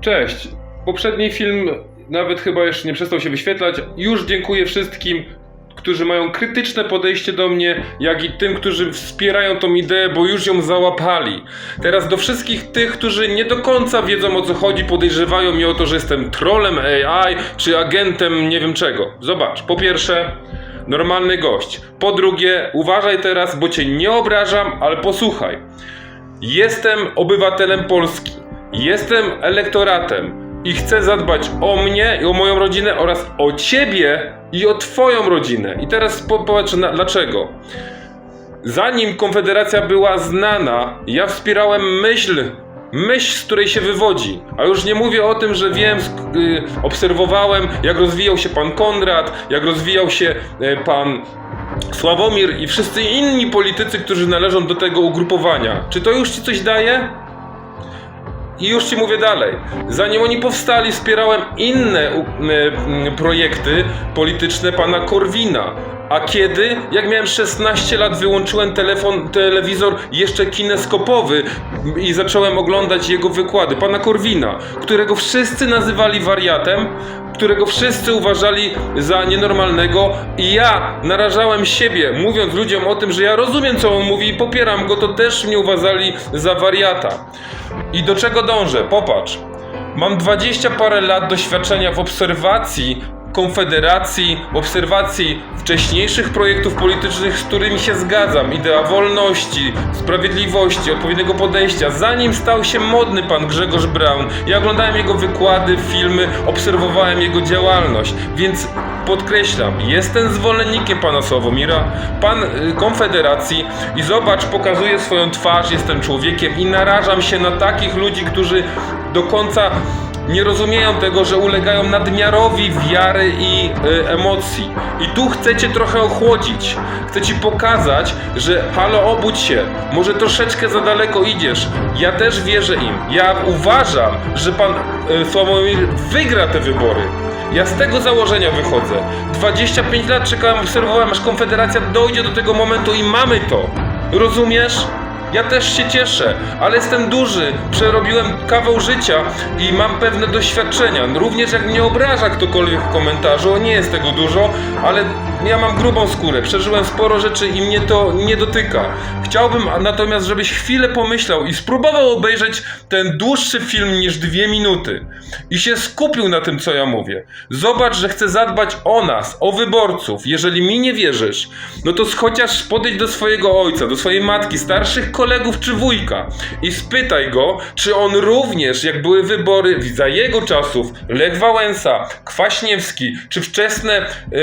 Cześć. Poprzedni film nawet chyba jeszcze nie przestał się wyświetlać. Już dziękuję wszystkim, którzy mają krytyczne podejście do mnie, jak i tym, którzy wspierają tą ideę, bo już ją załapali. Teraz do wszystkich tych, którzy nie do końca wiedzą o co chodzi, podejrzewają mnie o to, że jestem trolem AI czy agentem nie wiem czego. Zobacz, po pierwsze, normalny gość. Po drugie, uważaj teraz, bo cię nie obrażam, ale posłuchaj. Jestem obywatelem Polski. Jestem elektoratem i chcę zadbać o mnie i o moją rodzinę oraz o ciebie i o twoją rodzinę. I teraz po- popatrz na, dlaczego. Zanim Konfederacja była znana, ja wspierałem myśl, myśl, z której się wywodzi. A już nie mówię o tym, że wiem, sk- y, obserwowałem, jak rozwijał się pan Konrad, jak rozwijał się y, pan Sławomir i wszyscy inni politycy, którzy należą do tego ugrupowania. Czy to już ci coś daje? I już ci mówię dalej. Zanim oni powstali, wspierałem inne projekty polityczne pana Korwina. A kiedy? Jak miałem 16 lat, wyłączyłem telefon, telewizor jeszcze kineskopowy i zacząłem oglądać jego wykłady. Pana Korwina, którego wszyscy nazywali wariatem, którego wszyscy uważali za nienormalnego i ja narażałem siebie, mówiąc ludziom o tym, że ja rozumiem co on mówi i popieram go, to też mnie uważali za wariata. I do czego dążę? Popatrz. Mam 20 parę lat doświadczenia w obserwacji Konfederacji, obserwacji wcześniejszych projektów politycznych, z którymi się zgadzam. Idea wolności, sprawiedliwości, odpowiedniego podejścia. Zanim stał się modny pan Grzegorz Braun, ja oglądałem jego wykłady, filmy, obserwowałem jego działalność. Więc podkreślam, jestem zwolennikiem pana Sławomira, pan y, Konfederacji i zobacz, pokazuję swoją twarz, jestem człowiekiem i narażam się na takich ludzi, którzy do końca nie rozumieją tego, że ulegają nadmiarowi wiary i y, emocji. I tu chcecie trochę ochłodzić. Chcę ci pokazać, że halo, obudź się. Może troszeczkę za daleko idziesz. Ja też wierzę im. Ja uważam, że pan y, Sławomir wygra te wybory. Ja z tego założenia wychodzę. 25 lat czekałem, obserwowałem, aż Konfederacja dojdzie do tego momentu i mamy to. Rozumiesz? Ja też się cieszę, ale jestem duży, przerobiłem kawał życia i mam pewne doświadczenia. Również jak mnie obraża ktokolwiek w komentarzu, nie jest tego dużo, ale ja mam grubą skórę, przeżyłem sporo rzeczy i mnie to nie dotyka. Chciałbym natomiast, żebyś chwilę pomyślał i spróbował obejrzeć ten dłuższy film niż dwie minuty i się skupił na tym, co ja mówię. Zobacz, że chcę zadbać o nas, o wyborców. Jeżeli mi nie wierzysz, no to chociaż podejdź do swojego ojca, do swojej matki, starszych kolegów czy wujka i spytaj go, czy on również, jak były wybory za jego czasów, Lech Wałęsa, Kwaśniewski, czy wczesne y,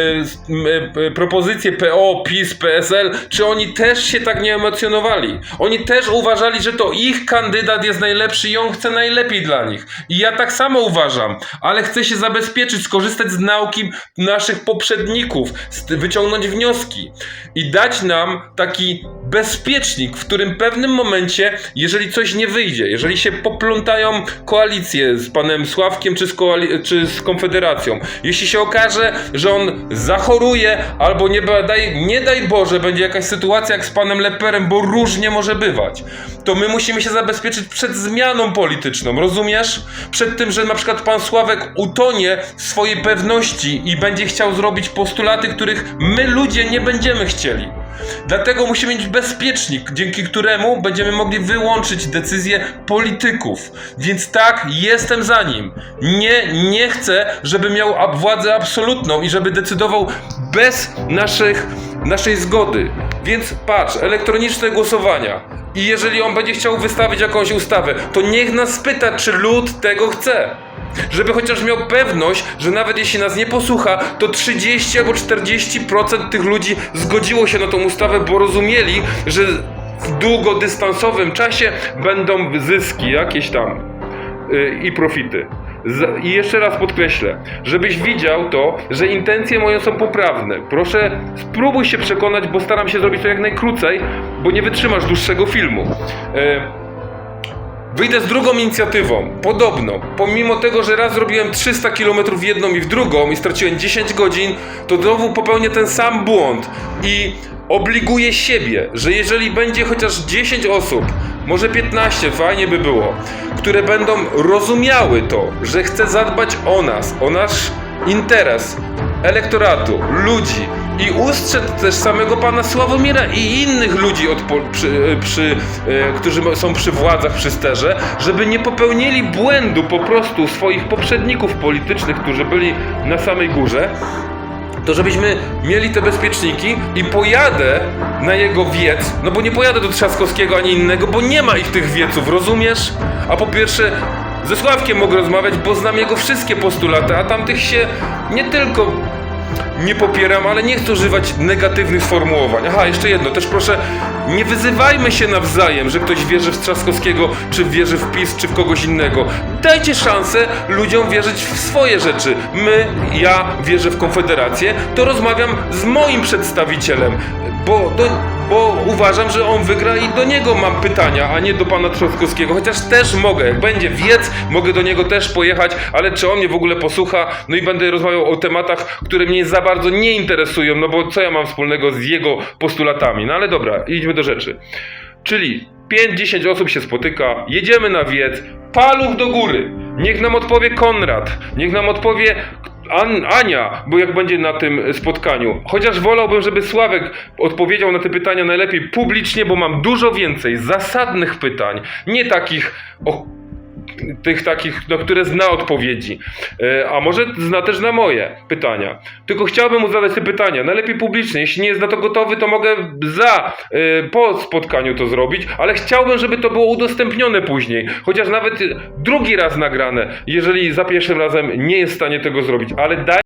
y, propozycje PO, PiS, PSL, czy oni też się tak nie emocjonowali? Oni też uważali, że to ich kandydat jest najlepszy i on chce najlepiej dla nich. I ja tak samo uważam, ale chcę się zabezpieczyć, skorzystać z nauki naszych poprzedników, wyciągnąć wnioski i dać nam taki bezpiecznik, w którym pewnym momencie, jeżeli coś nie wyjdzie, jeżeli się poplątają koalicje z panem Sławkiem czy z, czy z Konfederacją, jeśli się okaże, że on zachoruje albo nie, ba- daj, nie daj Boże będzie jakaś sytuacja jak z panem Leperem, bo różnie może bywać, to my musimy się zabezpieczyć przed zmianą polityczną, rozumiesz? Przed tym, że na przykład pan Sławek utonie swojej pewności i będzie chciał zrobić postulaty, których my ludzie nie będziemy chcieli. Dlatego musimy mieć bezpiecznik, dzięki któremu będziemy mogli wyłączyć decyzje polityków. Więc tak, jestem za nim. Nie, nie chcę, żeby miał władzę absolutną i żeby decydował bez naszych, naszej zgody. Więc patrz, elektroniczne głosowania. I jeżeli on będzie chciał wystawić jakąś ustawę, to niech nas pyta, czy lud tego chce. Żeby chociaż miał pewność, że nawet jeśli nas nie posłucha, to 30 albo 40% tych ludzi zgodziło się na tą ustawę, bo rozumieli, że w długodystansowym czasie będą zyski jakieś tam yy, i profity. I jeszcze raz podkreślę, żebyś widział to, że intencje moje są poprawne. Proszę, spróbuj się przekonać, bo staram się zrobić to jak najkrócej, bo nie wytrzymasz dłuższego filmu. Yy, Wyjdę z drugą inicjatywą. Podobno, pomimo tego, że raz zrobiłem 300 km w jedną i w drugą i straciłem 10 godzin, to znowu popełnię ten sam błąd i obliguję siebie, że jeżeli będzie chociaż 10 osób może 15, fajnie by było, które będą rozumiały to, że chce zadbać o nas, o nasz interes elektoratu, ludzi i ustrzec też samego pana Sławomira i innych ludzi, od przy, przy, e, którzy są przy władzach, przy sterze, żeby nie popełnili błędu po prostu swoich poprzedników politycznych, którzy byli na samej górze, to żebyśmy mieli te bezpieczniki i pojadę na jego wiec, no bo nie pojadę do Trzaskowskiego ani innego, bo nie ma ich tych wieców, rozumiesz? A po pierwsze, ze Sławkiem mogę rozmawiać, bo znam jego wszystkie postulaty, a tamtych się nie tylko nie popieram, ale nie chcę używać negatywnych sformułowań. Aha, jeszcze jedno, też proszę, nie wyzywajmy się nawzajem, że ktoś wierzy w Trzaskowskiego, czy wierzy w PiS, czy w kogoś innego. Dajcie szansę ludziom wierzyć w swoje rzeczy. My, ja wierzę w Konfederację, to rozmawiam z moim przedstawicielem, bo, do, bo uważam, że on wygra i do niego mam pytania, a nie do pana Trzaskowskiego. Chociaż też mogę, jak będzie wiec, mogę do niego też pojechać, ale czy on mnie w ogóle posłucha? No i będę rozmawiał o tematach, które mnie za bardzo nie interesują, no bo co ja mam wspólnego z jego postulatami? No ale dobra, idźmy do rzeczy. Czyli 5-10 osób się spotyka, jedziemy na wiec, paluch do góry. Niech nam odpowie Konrad, niech nam odpowie An Ania, bo jak będzie na tym spotkaniu. Chociaż wolałbym, żeby Sławek odpowiedział na te pytania najlepiej publicznie, bo mam dużo więcej zasadnych pytań, nie takich o tych takich, na które zna odpowiedzi. E, A może zna też na moje pytania. Tylko chciałbym mu zadać te pytania, najlepiej publicznie. Jeśli nie jest na to gotowy, to mogę za, e, po spotkaniu to zrobić, ale chciałbym, żeby to było udostępnione później. Chociaż nawet drugi raz nagrane, jeżeli za pierwszym razem nie jest w stanie tego zrobić. Ale daj